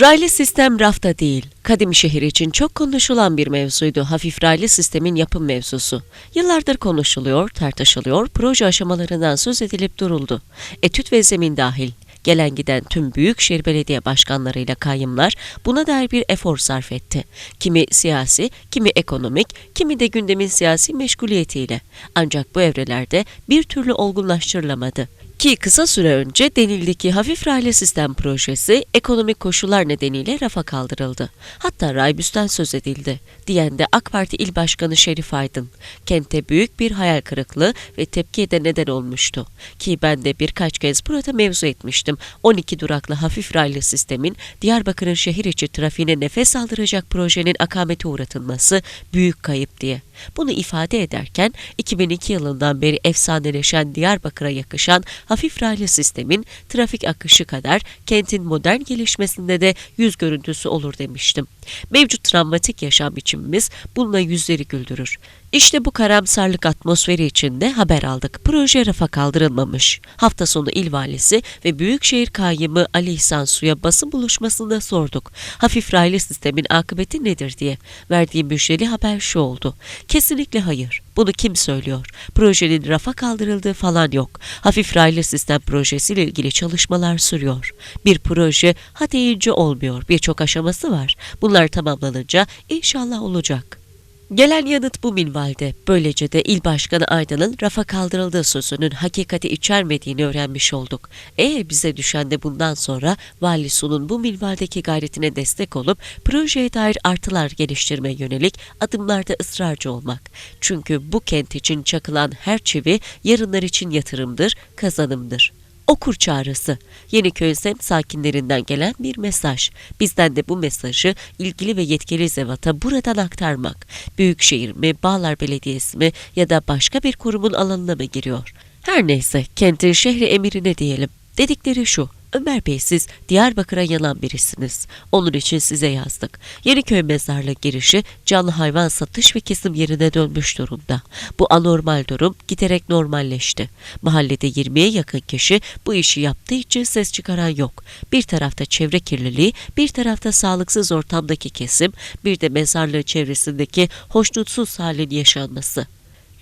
Raylı sistem rafta değil. Kadim şehir için çok konuşulan bir mevzuydu hafif raylı sistemin yapım mevzusu. Yıllardır konuşuluyor, tartışılıyor, proje aşamalarından söz edilip duruldu. Etüt ve zemin dahil. Gelen giden tüm büyükşehir belediye başkanlarıyla kayyımlar buna dair bir efor sarf etti. Kimi siyasi, kimi ekonomik, kimi de gündemin siyasi meşguliyetiyle. Ancak bu evrelerde bir türlü olgunlaştırılamadı. Ki kısa süre önce denildi ki hafif raylı sistem projesi ekonomik koşullar nedeniyle rafa kaldırıldı. Hatta Raybüs'ten söz edildi. Diyen de AK Parti İl Başkanı Şerif Aydın. Kente büyük bir hayal kırıklığı ve tepkiye de neden olmuştu. Ki ben de birkaç kez burada mevzu etmiştim. 12 duraklı hafif raylı sistemin Diyarbakır'ın şehir içi trafiğine nefes aldıracak projenin akamete uğratılması büyük kayıp diye. Bunu ifade ederken 2002 yılından beri efsaneleşen Diyarbakır'a yakışan hafif raylı sistemin trafik akışı kadar kentin modern gelişmesinde de yüz görüntüsü olur demiştim. Mevcut travmatik yaşam biçimimiz bununla yüzleri güldürür. İşte bu karamsarlık atmosferi içinde haber aldık. Proje rafa kaldırılmamış. Hafta sonu il valisi ve Büyükşehir kayyımı Ali İhsan Su'ya basın buluşmasında sorduk. Hafif raylı sistemin akıbeti nedir diye. Verdiği müjdeli haber şu oldu. Kesinlikle hayır. Bunu kim söylüyor? Projenin rafa kaldırıldığı falan yok. Hafif raylı sistem projesiyle ilgili çalışmalar sürüyor. Bir proje ha deyince olmuyor. Birçok aşaması var. Bunlar tamamlanınca inşallah olacak. Gelen yanıt bu minvalde. Böylece de il başkanı Aydın'ın rafa kaldırıldığı sözünün hakikati içermediğini öğrenmiş olduk. Eğer bize düşen de bundan sonra Vali Su'nun bu minvaldeki gayretine destek olup projeye dair artılar geliştirmeye yönelik adımlarda ısrarcı olmak. Çünkü bu kent için çakılan her çivi yarınlar için yatırımdır, kazanımdır. Okur çağrısı. Yeniköy semt sakinlerinden gelen bir mesaj. Bizden de bu mesajı ilgili ve yetkili zevata buradan aktarmak. Büyükşehir mi, Bağlar Belediyesi mi ya da başka bir kurumun alanına mı giriyor? Her neyse kentin şehri emirine diyelim. Dedikleri şu. Ömer Bey siz Diyarbakır'a yanan birisiniz. Onun için size yazdık. Yeniköy mezarlığı girişi canlı hayvan satış ve kesim yerine dönmüş durumda. Bu anormal durum giderek normalleşti. Mahallede 20'ye yakın kişi bu işi yaptığı için ses çıkaran yok. Bir tarafta çevre kirliliği, bir tarafta sağlıksız ortamdaki kesim, bir de mezarlığı çevresindeki hoşnutsuz halin yaşanması.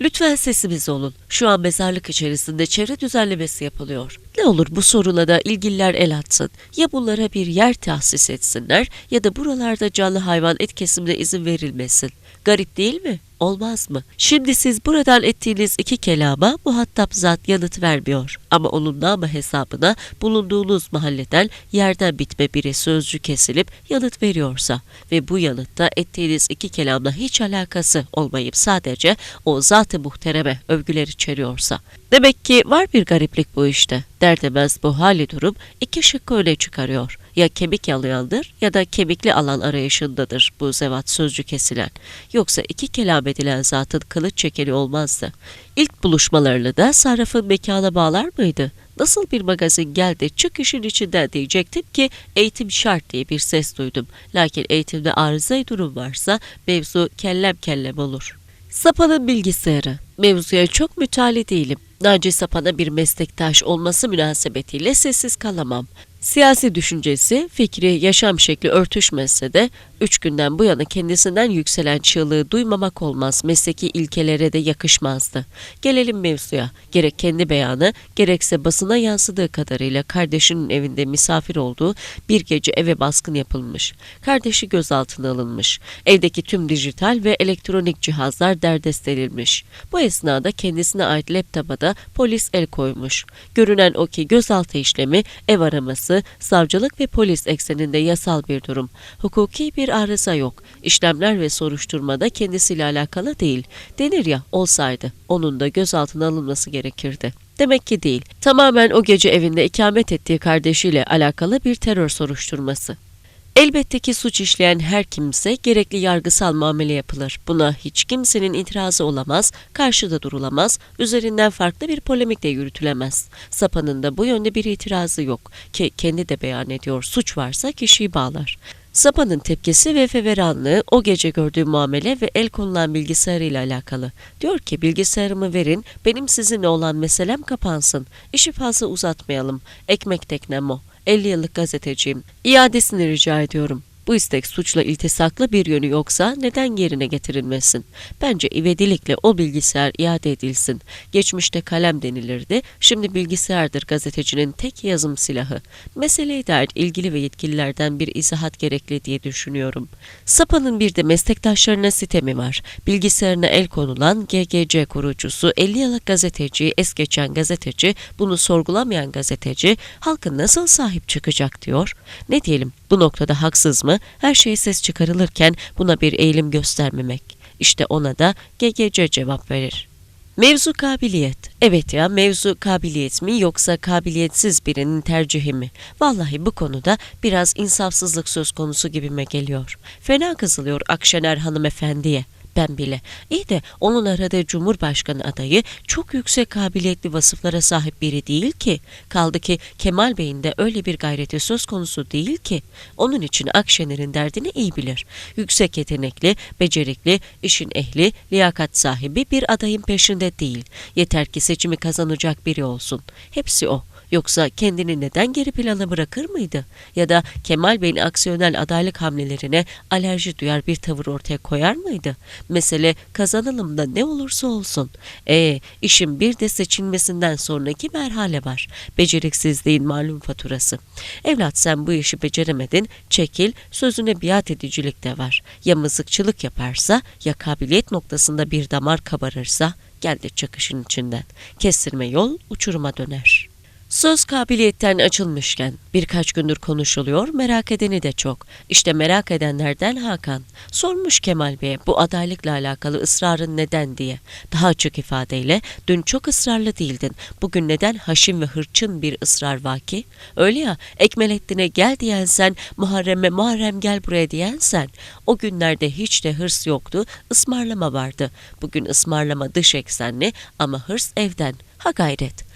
Lütfen sesimiz olun. Şu an mezarlık içerisinde çevre düzenlemesi yapılıyor. Ne olur bu soruna da ilgililer el atsın. Ya bunlara bir yer tahsis etsinler ya da buralarda canlı hayvan et kesimine izin verilmesin. Garip değil mi? Olmaz mı? Şimdi siz buradan ettiğiniz iki kelama muhatap zat yanıt vermiyor. Ama onun namı hesabına bulunduğunuz mahalleden yerden bitme biri sözcü kesilip yanıt veriyorsa ve bu yanıtta ettiğiniz iki kelamla hiç alakası olmayıp sadece o zat-ı muhtereme övgüler içeriyorsa. Demek ki var bir gariplik bu işte. Derdemez bu hali durum iki şıkkı öne çıkarıyor. Ya kemik yalayandır ya da kemikli alan arayışındadır bu zevat sözcü kesilen. Yoksa iki kelam edilen zatın kılıç çekeni olmazdı. İlk buluşmalarını da sarrafın mekana bağlar mıydı? Nasıl bir magazin geldi çık işin içinden diyecektim ki eğitim şart diye bir ses duydum. Lakin eğitimde arızayı durum varsa mevzu kellem kellem olur. Sapa'nın bilgisayarı. Mevzuya çok mütali değilim. Naci Sapan'a bir meslektaş olması münasebetiyle sessiz kalamam. Siyasi düşüncesi, fikri, yaşam şekli örtüşmezse de üç günden bu yana kendisinden yükselen çığlığı duymamak olmaz, mesleki ilkelere de yakışmazdı. Gelelim mevzuya. Gerek kendi beyanı, gerekse basına yansıdığı kadarıyla kardeşinin evinde misafir olduğu bir gece eve baskın yapılmış. Kardeşi gözaltına alınmış. Evdeki tüm dijital ve elektronik cihazlar derdest edilmiş. Bu esnada kendisine ait laptopa da polis el koymuş. Görünen o ki gözaltı işlemi, ev araması, savcılık ve polis ekseninde yasal bir durum. Hukuki bir arıza yok. İşlemler ve soruşturmada kendisiyle alakalı değil. Denir ya olsaydı onun da gözaltına alınması gerekirdi. Demek ki değil. Tamamen o gece evinde ikamet ettiği kardeşiyle alakalı bir terör soruşturması. Elbette ki suç işleyen her kimse gerekli yargısal muamele yapılır. Buna hiç kimsenin itirazı olamaz, karşıda durulamaz, üzerinden farklı bir polemik de yürütülemez. Sapa'nın da bu yönde bir itirazı yok ki kendi de beyan ediyor suç varsa kişiyi bağlar. Sapa'nın tepkisi ve feveranlığı o gece gördüğü muamele ve el konulan bilgisayarıyla alakalı. Diyor ki bilgisayarımı verin, benim sizinle olan meselem kapansın. İşi fazla uzatmayalım. Ekmek teknem o. 50 yıllık gazeteciyim. İadesini rica ediyorum. Bu istek suçla iltisaklı bir yönü yoksa neden yerine getirilmesin? Bence ivedilikle o bilgisayar iade edilsin. Geçmişte kalem denilirdi, şimdi bilgisayardır gazetecinin tek yazım silahı. Meseleye dair ilgili ve yetkililerden bir izahat gerekli diye düşünüyorum. Sapa'nın bir de meslektaşlarına sitemi var. Bilgisayarına el konulan GGC kurucusu, 50 yıllık gazeteci, es geçen gazeteci, bunu sorgulamayan gazeteci, halkın nasıl sahip çıkacak diyor. Ne diyelim, bu noktada haksız mı? Her şeye ses çıkarılırken buna bir eğilim göstermemek. İşte ona da GGC cevap verir. Mevzu kabiliyet. Evet ya mevzu kabiliyet mi yoksa kabiliyetsiz birinin tercihi mi? Vallahi bu konuda biraz insafsızlık söz konusu gibime geliyor. Fena kızılıyor Akşener hanımefendiye. Ben bile. İyi de onun aradığı Cumhurbaşkanı adayı çok yüksek kabiliyetli vasıflara sahip biri değil ki. Kaldı ki Kemal Bey'in de öyle bir gayreti söz konusu değil ki. Onun için Akşener'in derdini iyi bilir. Yüksek yetenekli, becerikli, işin ehli, liyakat sahibi bir adayın peşinde değil. Yeter ki seçimi kazanacak biri olsun. Hepsi o. Yoksa kendini neden geri plana bırakır mıydı? Ya da Kemal Bey'in aksiyonel adaylık hamlelerine alerji duyar bir tavır ortaya koyar mıydı? Mesele kazanalım da ne olursa olsun. E işin bir de seçilmesinden sonraki merhale var. Beceriksizliğin malum faturası. Evlat sen bu işi beceremedin, çekil, sözüne biat edicilik de var. Ya mızıkçılık yaparsa, ya kabiliyet noktasında bir damar kabarırsa, gel de çakışın içinden. Kestirme yol uçuruma döner.'' Söz kabiliyetten açılmışken birkaç gündür konuşuluyor, merak edeni de çok. İşte merak edenlerden Hakan. Sormuş Kemal Bey'e bu adaylıkla alakalı ısrarın neden diye. Daha açık ifadeyle dün çok ısrarlı değildin. Bugün neden haşim ve hırçın bir ısrar var ki? Öyle ya Ekmelettin'e gel diyen sen, Muharrem'e Muharrem gel buraya diyen sen. O günlerde hiç de hırs yoktu, ısmarlama vardı. Bugün ısmarlama dış eksenli ama hırs evden. Ha gayret.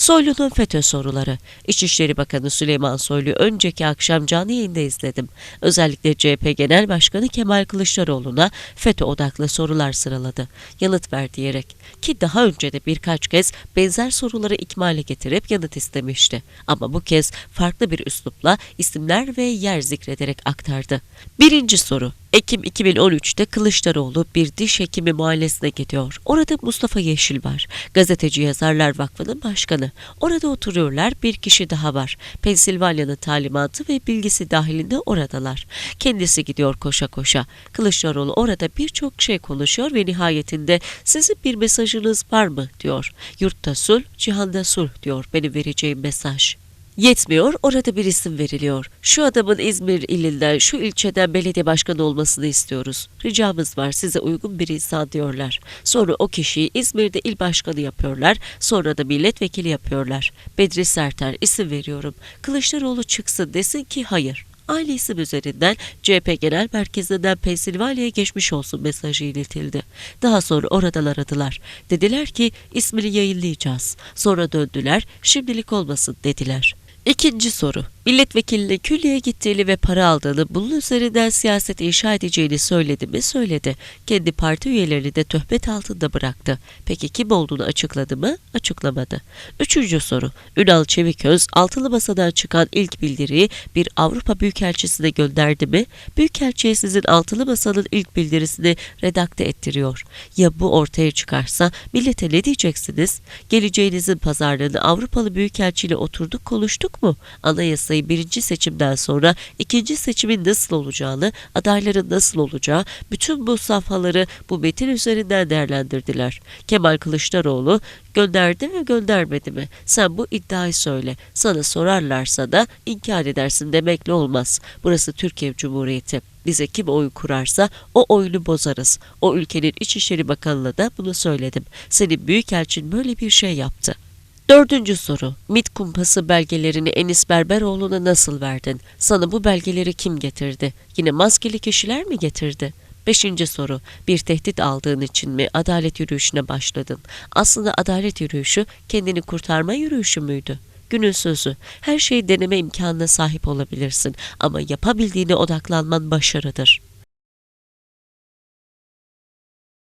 Soylu'nun FETÖ soruları. İçişleri Bakanı Süleyman Soylu önceki akşam canlı yayında izledim. Özellikle CHP Genel Başkanı Kemal Kılıçdaroğlu'na FETÖ odaklı sorular sıraladı. Yanıt ver diyerek. Ki daha önce de birkaç kez benzer soruları ikmale getirip yanıt istemişti. Ama bu kez farklı bir üslupla isimler ve yer zikrederek aktardı. Birinci soru. Ekim 2013'te Kılıçdaroğlu bir diş hekimi muayenesine gidiyor. Orada Mustafa Yeşil var. Gazeteci Yazarlar Vakfı'nın başkanı. Orada oturuyorlar bir kişi daha var. Pensilvanya'nın talimatı ve bilgisi dahilinde oradalar. Kendisi gidiyor koşa koşa. Kılıçdaroğlu orada birçok şey konuşuyor ve nihayetinde sizin bir mesajınız var mı diyor. Yurtta sulh, cihanda sulh diyor benim vereceğim mesaj. Yetmiyor, orada bir isim veriliyor. Şu adamın İzmir ilinden, şu ilçeden belediye başkanı olmasını istiyoruz. Ricamız var, size uygun bir insan diyorlar. Sonra o kişiyi İzmir'de il başkanı yapıyorlar, sonra da milletvekili yapıyorlar. Bedri Serter, isim veriyorum. Kılıçdaroğlu çıksın desin ki hayır. Aynı isim üzerinden CHP Genel Merkezi'nden Pensilvanya'ya geçmiş olsun mesajı iletildi. Daha sonra oradan aradılar. Dediler ki ismini yayınlayacağız. Sonra döndüler, şimdilik olmasın dediler. İkinci soru. Milletvekilliğine küllüye gittiğini ve para aldığını, bunun üzerinden siyaset inşa edeceğini söyledi mi? Söyledi. Kendi parti üyelerini de töhmet altında bıraktı. Peki kim olduğunu açıkladı mı? Açıklamadı. Üçüncü soru. Ünal Çeviköz, altılı masadan çıkan ilk bildiriyi bir Avrupa Büyükelçisi'ne gönderdi mi? Büyükelçiye sizin altılı masanın ilk bildirisini redakte ettiriyor. Ya bu ortaya çıkarsa millete ne diyeceksiniz? Geleceğinizin pazarlığını Avrupalı Büyükelçiyle oturduk konuştuk mu? Anayasa anayasayı birinci seçimden sonra ikinci seçimin nasıl olacağını, adayların nasıl olacağı, bütün bu safhaları bu metin üzerinden değerlendirdiler. Kemal Kılıçdaroğlu gönderdi mi göndermedi mi? Sen bu iddiayı söyle. Sana sorarlarsa da inkar edersin demekle olmaz. Burası Türkiye Cumhuriyeti. Bize kim oy kurarsa o oyunu bozarız. O ülkenin İçişleri Bakanı'na da bunu söyledim. Senin büyükelçin böyle bir şey yaptı. Dördüncü soru. MIT kumpası belgelerini Enis Berberoğlu'na nasıl verdin? Sana bu belgeleri kim getirdi? Yine maskeli kişiler mi getirdi? Beşinci soru. Bir tehdit aldığın için mi adalet yürüyüşüne başladın? Aslında adalet yürüyüşü kendini kurtarma yürüyüşü müydü? Günün sözü, her şeyi deneme imkanına sahip olabilirsin ama yapabildiğine odaklanman başarıdır.